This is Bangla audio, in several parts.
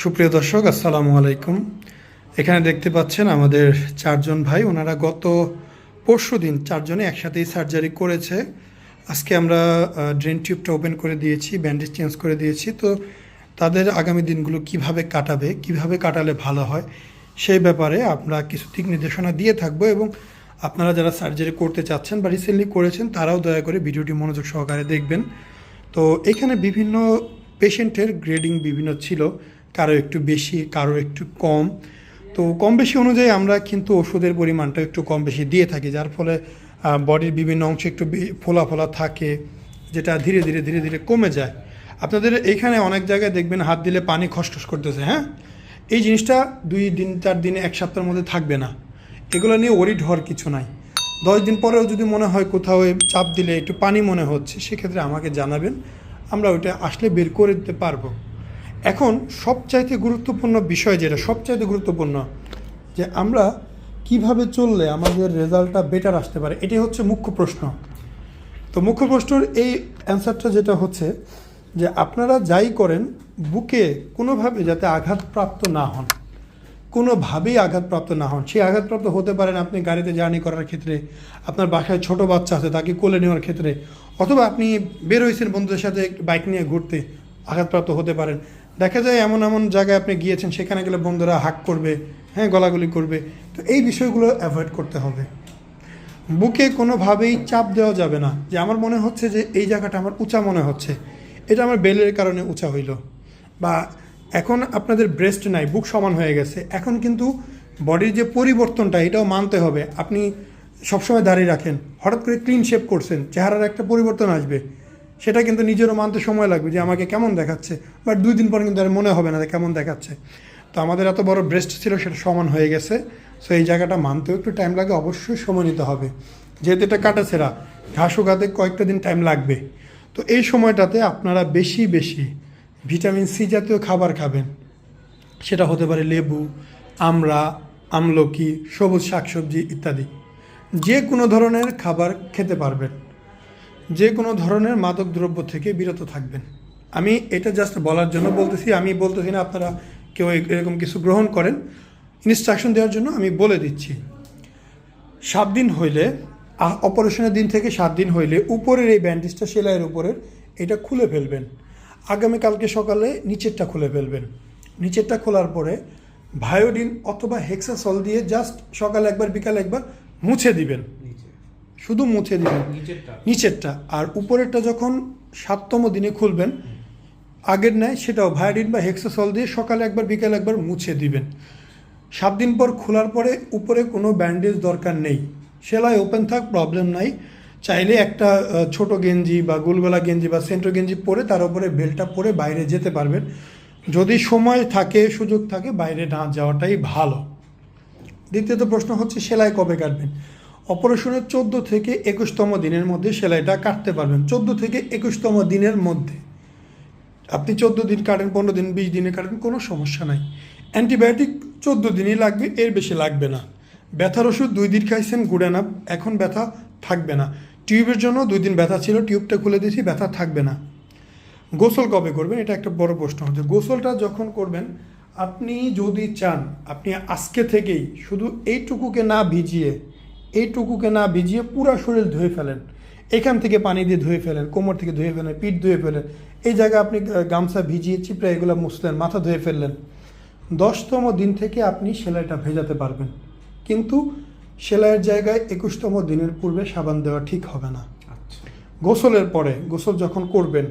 সুপ্রিয় দর্শক, আসসালামু আলাইকুম। এখানে দেখতে পাচ্ছেন আমাদের চারজন ভাই, ওনারা গত পরশু দিন চারজনে একসাথেই সার্জারি করেছে। আজকে আমরা ড্রেন টিউবটা ওপেন করে দিয়েছি, ব্যান্ডেজ চেঞ্জ করে দিয়েছি। তো তাদের আগামী দিনগুলো কীভাবে কাটাবে, কীভাবে কাটালে ভালো হয়, সেই ব্যাপারে আমরা কিছু দিক নির্দেশনা দিয়ে থাকব এবং আপনারা যারা সার্জারি করতে চাচ্ছেন বা রিসেন্টলি করেছেন, তারাও দয়া করে ভিডিওটি মনোযোগ সহকারে দেখবেন। তো এখানে বিভিন্ন পেশেন্টের গ্রেডিং বিভিন্ন ছিল। কারও একটু বেশি, কারও একটু কম। তো কম বেশি অনুযায়ী আমরা কিন্তু ওষুধের পরিমাণটা একটু কম বেশি দিয়ে থাকি, যার ফলে বডির বিভিন্ন অংশ একটু ফোলা ফোলা থাকে, যেটা ধীরে ধীরে ধীরে ধীরে কমে যায়। আপনাদের এইখানে অনেক জায়গায় দেখবেন হাত দিলে পানি খসখস করতেছে হ্যাঁ? এই জিনিসটা দুই দিন, চার দিনে, এক সপ্তাহের মধ্যে থাকবে না। এগুলো নিয়ে ওরিড হওয়ার কিছু নাই। দশ দিন পরেও যদি মনে হয় কোথাও চাপ দিলে, একটু পানি মনে হচ্ছে, সেক্ষেত্রে আমাকে জানাবেন, আমরা ওইটা আসলে বের করে দিতে পারব। এখন সবচাইতে গুরুত্বপূর্ণ বিষয় যেটা, সবচাইতে গুরুত্বপূর্ণ, যে আমরা কীভাবে চললে আমাদের রেজাল্টটা বেটার আসতে পারে, এটাই হচ্ছে মুখ্য প্রশ্ন। তো মুখ্য প্রশ্নের এই অ্যান্সারটা যেটা হচ্ছে, যে আপনারা যাই করেন, বুকে কোনোভাবে যাতে আঘাতপ্রাপ্ত না হন, কোনোভাবেই আঘাতপ্রাপ্ত না হন। সেই আঘাতপ্রাপ্ত হতে পারেন আপনি গাড়িতে জার্নি করার ক্ষেত্রে, আপনার বাসায় ছোট বাচ্চা আছে তাকে কোলে নেওয়ার ক্ষেত্রে, অথবা আপনি বের হয়েছেন বন্ধুদের সাথে বাইক নিয়ে ঘুরতে, আঘাতপ্রাপ্ত হতে পারেন। দেখা যায় এমন এমন জায়গায় আপনি গিয়েছেন, সেখানে গেলে বন্ধুরা হাক করবে হ্যাঁ গলাগলি করবে। তো এই বিষয়গুলো অ্যাভয়েড করতে হবে। বুকে কোনোভাবেই চাপ দেওয়া যাবে না যে আমার মনে হচ্ছে যে এই জায়গাটা আমার উঁচা মনে হচ্ছে। এটা আমার বেলের কারণে উঁচা হইল। বা এখন আপনাদের ব্রেস্ট নাই, বুক সমান হয়ে গেছে। এখন কিন্তু বডির যে পরিবর্তনটা, এটাও মানতে হবে। আপনি সবসময় দাঁড়িয়ে রাখেন। হঠাৎ করে ক্লিন শেপ করছেন, চেহারার একটা পরিবর্তন আসবে। সেটা কিন্তু নিজেরও মানতে সময় লাগবে যে আমাকে কেমন দেখাচ্ছে। বাট দুই দিন পর কিন্তু আর মনে হবে না যে কেমন দেখাচ্ছে। তো আমাদের এত বড় ব্রেস্ট ছিল, সেটা সমান হয়ে গেছে। সো এই জায়গাটা মানতেও একটু টাইম লাগে, অবশ্যই সময় নিতে হবে। যেহেতু এটা কাটাছেরা ঘাস উগাতে কয়েকটা দিন টাইম লাগবে। তো এই সময়টাতে আপনারা বেশি বেশি ভিটামিন সি জাতীয় খাবার খাবেন। সেটা হতে পারে লেবু, আমড়া, আমলকি, সবুজ শাকসবজি ইত্যাদি। যে কোনো ধরনের খাবার খেতে পারবেন। যে কোনো ধরনের মাদক দ্রব্য থেকে বিরত থাকবেন। আমি এটা জাস্ট বলার জন্য বলতেছি, আমি বলতেছি না আপনারা কেউ এরকম কিছু গ্রহণ করেন। ইনস্ট্রাকশন দেওয়ার জন্য আমি বলে দিচ্ছি। সাত দিন হইলে অপারেশনের দিন থেকে সাত দিন হইলে উপরের এই ব্যান্ডেজটা, সেলাইয়ের উপরের, এটা খুলে ফেলবেন। আগামীকালকে সকালে নিচেরটা খুলে ফেলবেন। নিচেরটা খোলার পরে ভায়োডিন অথবা হেক্সাসল দিয়ে জাস্ট সকালে একবার, বিকালে একবার মুছে দিবেন। শুধু মুছে দিবেন। নিচেরটা। আর উপরেরটা যখন সাততম দিনে খুলবেন আগের নেয় সেটাও ভায়োডিন বা হেক্সাসল দিয়ে সকালে একবার বিকালে একবার মুছে দিবেন। সাত দিন পর খোলার পরে উপরে কোনো ব্যান্ডেজ দরকার নেই। সেলাই ওপেন থাক প্রবলেম নাই। চাইলে একটা ছোট গেঞ্জি বা গোলগলা গেঞ্জি বা সেন্ট্রো গেঞ্জি পরে তার উপরে বেলটা পরে বাইরে যেতে পারবেন। যদি সময় থাকে সুযোগ থাকে বাইরে না যাওয়াটাই ভালো। দ্বিতীয়ত প্রশ্ন হচ্ছে সেলাই কবে কাটবেন? অপারেশনের চোদ্দ থেকে একুশতম দিনের মধ্যে সেলাইটা কাটতে পারবেন। চোদ্দ থেকে একুশতম দিনের মধ্যে। আপনি চোদ্দ দিন কাটেন, পনেরো দিন, বিশ দিনে কাটেন, কোনো সমস্যা নাই। অ্যান্টিবায়োটিক চোদ্দ দিনই লাগবে, এর বেশি লাগবে না। ব্যথার ওষুধ দুই দিন খাইছেন, গুড়ে না এখন ব্যথা থাকবে না। টিউবের জন্য দুই দিন ব্যথা ছিল, টিউবটা খুলে দিয়েছি, ব্যথা থাকবে না। গোসল কবে করবেন? এটা একটা বড় প্রশ্ন। হচ্ছে গোসলটা যখন করবেন, আপনি যদি চান, আপনি আজকে থেকেই শুধু এইটুকুকে না ভিজিয়ে এইটুকুকে না ভিজিয়ে পুরা শরীর ধুয়ে ফেলেন। এখান থেকে পানি দিয়ে ধুয়ে ফেলেন কোমর থেকে ধুয়ে ফেলেন পিঠ ধুয়ে ফেলেন। এই জায়গায় আপনি গামছা ভিজিয়ে চিপড়ে এগুলো মুছলেন মাথা ধুয়ে ফেললেন। দশতম দিন থেকে আপনি সেলাইটা ভেজাতে পারবেন। কিন্তু সেলাইয়ের জায়গায় একুশতম দিনের পূর্বে সাবান দেওয়া ঠিক হবে না। আচ্ছা। গোসলের পরে গোসল যখন করবেন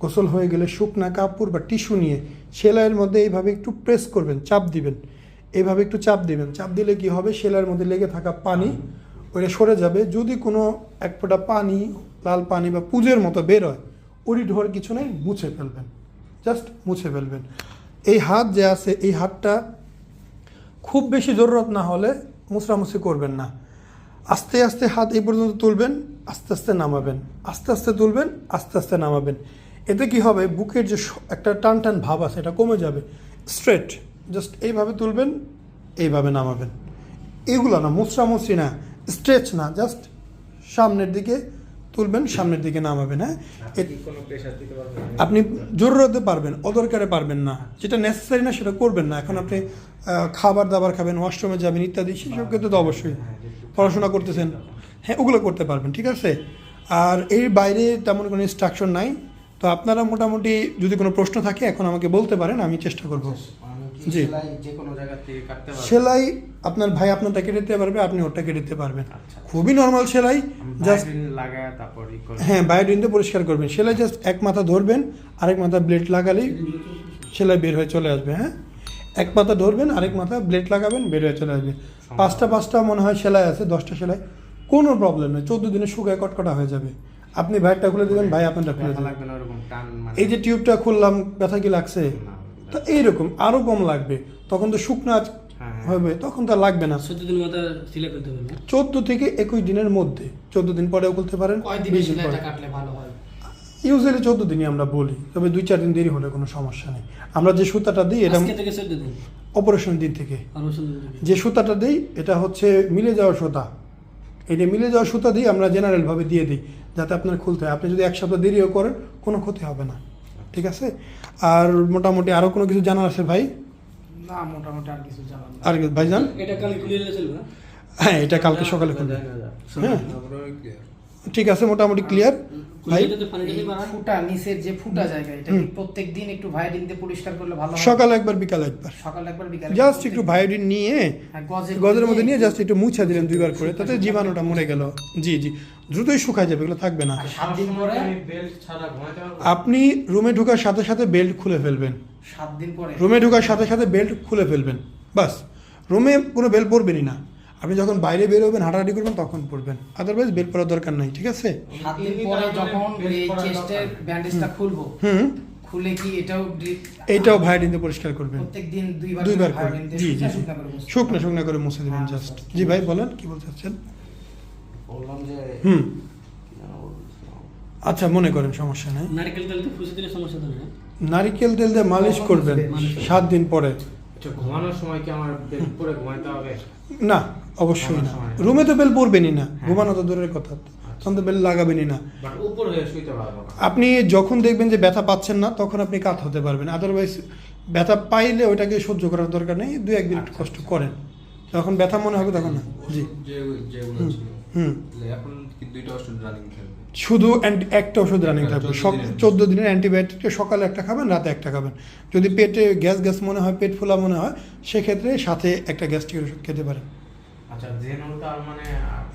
গোসল হয়ে গেলে শুকনা কাপড় বা টিস্যু নিয়ে সেলাইয়ের মধ্যে এইভাবে একটু প্রেস করবেন চাপ দিবেন। এইভাবে একটু চাপ দিবেন। চাপ দিলে কি হবে? সেলাইয়ের মধ্যে লেগে থাকা পানি ওইটা সরে যাবে। যদি কোনো এক ফোঁটা পানি, লাল পানি বা পুজের মতো বের হয় ওরি ঢোয়ার কিছু নেই, মুছে ফেলবেন। জাস্ট মুছে ফেলবেন। এই হাত যে আছে, এই হাতটা খুব বেশি জরুরত না হলে মুছরামুছি করবেন না। আস্তে আস্তে হাত এই পর্যন্ত তুলবেন, আস্তে আস্তে নামাবেন। আস্তে আস্তে তুলবেন, আস্তে আস্তে নামাবেন। এতে কি হবে? বুকের যে একটা টান টান ভাব আছে, এটা কমে যাবে। স্ট্রেট। জাস্ট এইভাবে তুলবেন, এইভাবে নামাবেন। এগুলো না মুছরামুছি না। স্ট্রেচ না জাস্ট সামনের দিকে তুলবেন সামনের দিকে নামাবেন হ্যাঁ? আপনি জরুরতে পারবেন? অদরকারে পারবেন না। যেটা নেসেসারি না সেটা করবেন না। এখন আপনি খাবার দাবার খাবেন ওয়াশরুমে যাবেন ইত্যাদি সেসব ক্ষেত্রে তো অবশ্যই। পড়াশোনা করতেছেন হ্যাঁ ওগুলো করতে পারবেন ঠিক আছে? আর এর বাইরে তেমন কোনো ইনস্ট্রাকশন নাই। তো আপনারা মোটামুটি যদি কোনো প্রশ্ন থাকে এখন আমাকে বলতে পারেন আমি চেষ্টা করব। জি। সেলাই আপনার ভাই আপনারটা কেটে দিতে পারবে আপনি ওরটা কেটে দিতে পারবেন। আচ্ছা। খুবই নর্মাল সেলাই জাস্ট হ্যাঁ বায়োডিন দিয়ে পরিষ্কার করবেন। সেলাই জাস্ট এক মাথা ধরবেন আরেক মাথা ব্লেড লাগালেই সেলাই বের হয়ে চলে আসবে হ্যাঁ? এক মাথা ধরবেন আরেক মাথা ব্লেড লাগাবেন বের হয়ে চলে আসবে। পাঁচটা পাঁচটা মনে হয় সেলাই আছে দশটা সেলাই কোনো প্রবলেম নেই। চোদ্দ দিনে শুকায় কটকটা হয়ে যাবে। আপনি ভাইয়েরটা খুলে দেবেন ভাই আপনারটা খুলে দেবেন। মানে। এই যে টিউবটা খুললাম ব্যথা কি লাগছে? তা এইরকম আরও কম লাগবে। তখন তো শুকনা হ্যাঁ, হ্যাঁ। হবে তখন তো লাগবে না। চোদ্দ দিন মতো সিলাই করতে হবে চোদ্দ থেকে একুশ দিনের মধ্যে। চোদ্দ দিন পরেও খুলতে পারেন কয়দিনে বিশ দিন পরে। কাটলে ভালো হয়? ইউজুয়ালি চোদ্দ দিনই আমরা বলি তবে দুই চার দিন দেরি হলে কোনো সমস্যা নেই। আমরা যে সুতাটা দিই এটা আজকে দিন? অপারেশন দিন থেকে। যে সুতাটা দিই এটা হচ্ছে মিলে যাওয়া সুতা। এটা মিলে যাওয়া সুতা দিই আমরা জেনারেলভাবে দিয়ে দিই যাতে আপনার খুলতে হয়। আপনি যদি এক সপ্তাহ দেরিও করেন কোনো ক্ষতি হবে না। ঠিক আছে? আর মোটামুটি আরও কোনো কিছু জানার আছে ভাই? না মোটামুটি আর কিছু জানার আর ভাই জান এটা কালকে খুলে দিলে চলবে না? হ্যাঁ এটা কালকে সকালে খুলবে। হ্যাঁ? ঠিক আছে মোটামুটি ক্লিয়ার ফুটা নিচের যে ফুটা জায়গা এটা কি একটু ভায়োডিন দিয়ে পরিষ্কার করলে ভালো একবার বিকালে একবার। সকালে একবার বিকালে জাস্ট একটু ভায়োডিন নিয়ে হ্যাঁ, গজের মধ্যে নিয়ে জাস্ট একটু মুছে দিলেন দুইবার করে তাতে জীবাণুটা মরে গেল। জি জি। দ্রুতই শুকায় যাবে এগুলো থাকবে না। আপনি রুমে ঢোকার সাথে সাথে বেল্ট খুলে ফেলবেন। সাত দিন পরে? রুমে ঢোকার সাথে সাথে বেল্ট খুলে ফেলবেন। বাস রুমে কোনো বেল্ট পরবেনই না। আপনি যখন বাইরে বের হবেন হাঁটাহাঁটি করবেন তখন পরবেন আদারওয়াইজ বেল্ট পরার দরকার নাই ঠিক আছে? সাত দিন পরে যখন চেস্টের ব্যান্ডেজটা খুলবো হুম। খুলে কি এটাও ভায়োডিন দিয়ে পরিষ্কার করবেন। প্রত্যেক দিন দুইবার করে জি জি শুকনা শুকনা করে মুছে দেবেন হ্যাঁ, জাস্ট আচ্ছা। জি ভাই বলেন কি বলতে চাচ্ছেন? বললাম যে হুম? আচ্ছা মনে করেন সমস্যা নেই। নারকেল তেল দিয়ে ফুসে দিলে সমস্যা না? নারিকেল তেল দিয়ে মালিশ করবেন সাত দিন পরে। আচ্ছা ঘুমানোর সময় কি আমার পরে ঘুমাতে হবে? না অবশ্যই না। রুমে তো বেল পরবেনই না। হ্যাঁ। ঘুমানো তো দূরের কথা। তখন তো বেল লাগাবেনই না। আপনি যখন দেখবেন যে ব্যথা পাচ্ছেন না তখন আপনি কাত হতে পারবেন। আদারওয়াইজ ব্যথা পাইলে ওইটাকে সহ্য করার দরকার নেই। দুই এক মিনিট কষ্ট করেন। যখন ব্যথা মনে হবে তখন না। জি। হুম। শুধু অ্যান্টি- একটা ওষুধ রানিং থাকবে। চোদ্দ দিনের। চোদ্দ দিনের অ্যান্টিবায়োটিকটা সকালে একটা খাবেন রাতে একটা খাবেন। যদি পেটে গ্যাস গ্যাস মনে হয় পেট ফোলা মনে হয় সেক্ষেত্রে সাথে একটা গ্যাস্ট্রিকের ওষুধ খেতে পারেন। আচ্ছা মানে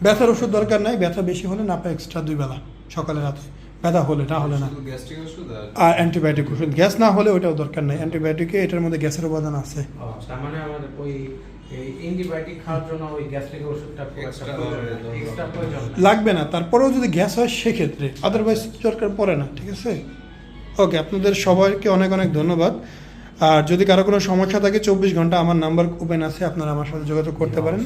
ব্যথার ওষুধ দরকার নাই ব্যথা বেশি হলে না পায় এক্সট্রা দুই বেলা সকালে রাতে। ব্যথা হলে না হলে না। শুধু গ্যাস্ট্রিক ওষুধ আর? অ্যান্টিবায়োটিক ওষুধ। গ্যাস না হলে ওইটাও দরকার নাই। অ্যান্টিবায়োটিকে এটার মধ্যে গ্যাসের উপাদান আছে। তার মানে আমাদের ওই। লাগবে না। তারপরেও যদি গ্যাস হয় সেক্ষেত্রে। আদারওয়াইজ দরকার পড়ে না ঠিক আছে? ওকে আপনাদের সবাইকে অনেক অনেক ধন্যবাদ। আর যদি কারও কোনো সমস্যা থাকে চব্বিশ ঘণ্টা আমার নাম্বার ওপেন আছে। আপনারা আমার সাথে যোগাযোগ করতে পারেন।